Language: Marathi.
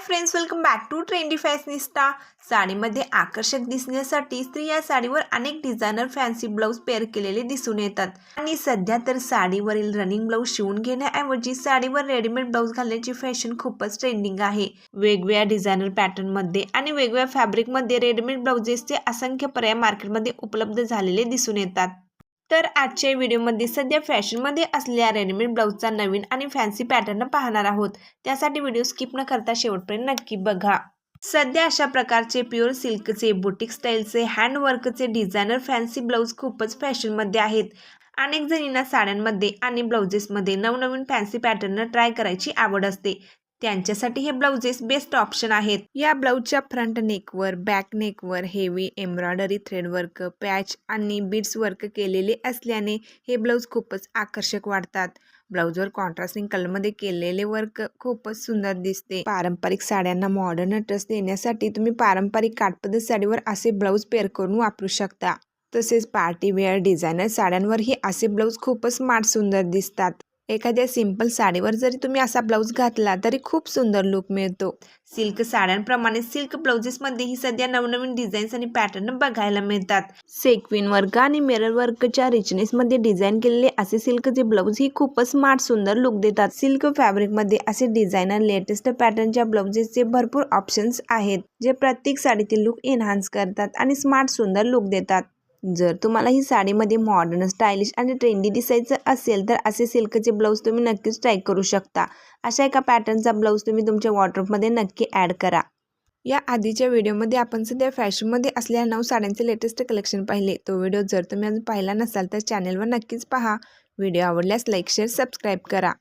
Friends welcome back to trendy fashionista साडीमध्ये आकर्षक दिसण्यासाठी स्त्री या साडीवर अनेक डिझायनर फॅन्सी ब्लाऊज पेअर केलेले दिसून येतात. आणि सध्या तर साडीवरील रनिंग ब्लाऊज शिवून घेण्याऐवजी साडीवर रेडीमेड ब्लाऊज घालण्याची फॅशन खूपच ट्रेंडिंग आहे. वेगवेगळ्या डिझायनर पॅटर्नमध्ये आणि वेगवेगळ्या फॅब्रिकमध्ये रेडीमेड ब्लाऊजेसचे असंख्य पर्याय मार्केटमध्ये उपलब्ध झालेले दिसून येतात. तर आजच्या व्हिडिओमध्ये सध्या फॅशनमध्ये असलेल्या रेडीमेड ब्लाऊजचा नवीन आणि फॅन्सी पॅटर्न पाहणार आहोत. त्यासाठी व्हिडिओ स्किप न करता शेवटपर्यंत नक्की बघा. सध्या अशा प्रकारचे प्युअर सिल्कचे बुटीक स्टाईलचे हँडवर्कचे डिझायनर फॅन्सी ब्लाऊज खूपच फॅशनमध्ये आहेत. अनेक जणींना साड्यांमध्ये आणि ब्लाउजेसमध्ये नवनवीन फॅन्सी पॅटर्न ट्राय करायची आवड असते. त्यांच्यासाठी हे ब्लाउजेस बेस्ट ऑप्शन आहेत. या ब्लाऊजच्या फ्रंट नेकवर बॅक नेकवर हेवी एम्ब्रॉयडरी थ्रेडवर्क पॅच आणि बीड्स वर्क केलेले असल्याने हे ब्लाऊज खूपच आकर्षक वाटतात. ब्लाऊजवर कॉन्ट्रास्टिंग कलरमध्ये केलेले वर्क खूपच सुंदर दिसते. पारंपरिक साड्यांना मॉडर्न टच देण्यासाठी तुम्ही पारंपरिक काठपदर साडीवर असे ब्लाऊज पेअर करून वापरू शकता. तसेच पार्टीवेअर डिझायनर साड्यांवरही असे ब्लाऊज खूपच स्मार्ट सुंदर दिसतात. एखाद्या सिंपल साडीवर जरी तुम्ही असा ब्लाऊज घातला तरी खूप सुंदर लुक मिळतो. सिल्क साड्यांप्रमाणे सिल्क ब्लाउजेसमध्येही सध्या नवनवीन डिझाईन्स आणि पॅटर्न बघायला मिळतात. सेक्विन वर्ग आणि मिरर वर्कच्या रिचनेसमध्ये डिझाईन केलेले असे सिल्कचे ब्लाऊज ही खूपच स्मार्ट सुंदर लुक देतात. सिल्क फॅब्रिकमध्ये असे डिझायनर लेटेस्ट पॅटर्नच्या ब्लाउजेसचे भरपूर ऑप्शन्स आहेत जे प्रत्येक साडीतील लुक एन्हान्स करतात आणि स्मार्ट सुंदर लुक देतात. जर तुम्हाला ही साडीमध्ये मॉडर्न स्टायलिश आणि ट्रेंडी दिसायचं असेल तर असे सिल्कचे ब्लाऊज तुम्ही नक्कीच ट्राय करू शकता. अशा एका पॅटर्नचा ब्लाऊज तुम्ही तुमच्या वॉर्ड्रोबमध्ये नक्की ॲड करा. या आधीच्या व्हिडिओमध्ये आपण सध्या फॅशनमध्ये असलेल्या नऊ साड्यांचे लेटेस्ट कलेक्शन पाहिले. तो व्हिडिओ जर तुम्ही अजून पाहिला नसाल तर चॅनलवर नक्कीच पहा. व्हिडिओ आवडल्यास लाईक शेअर सबस्क्राईब करा.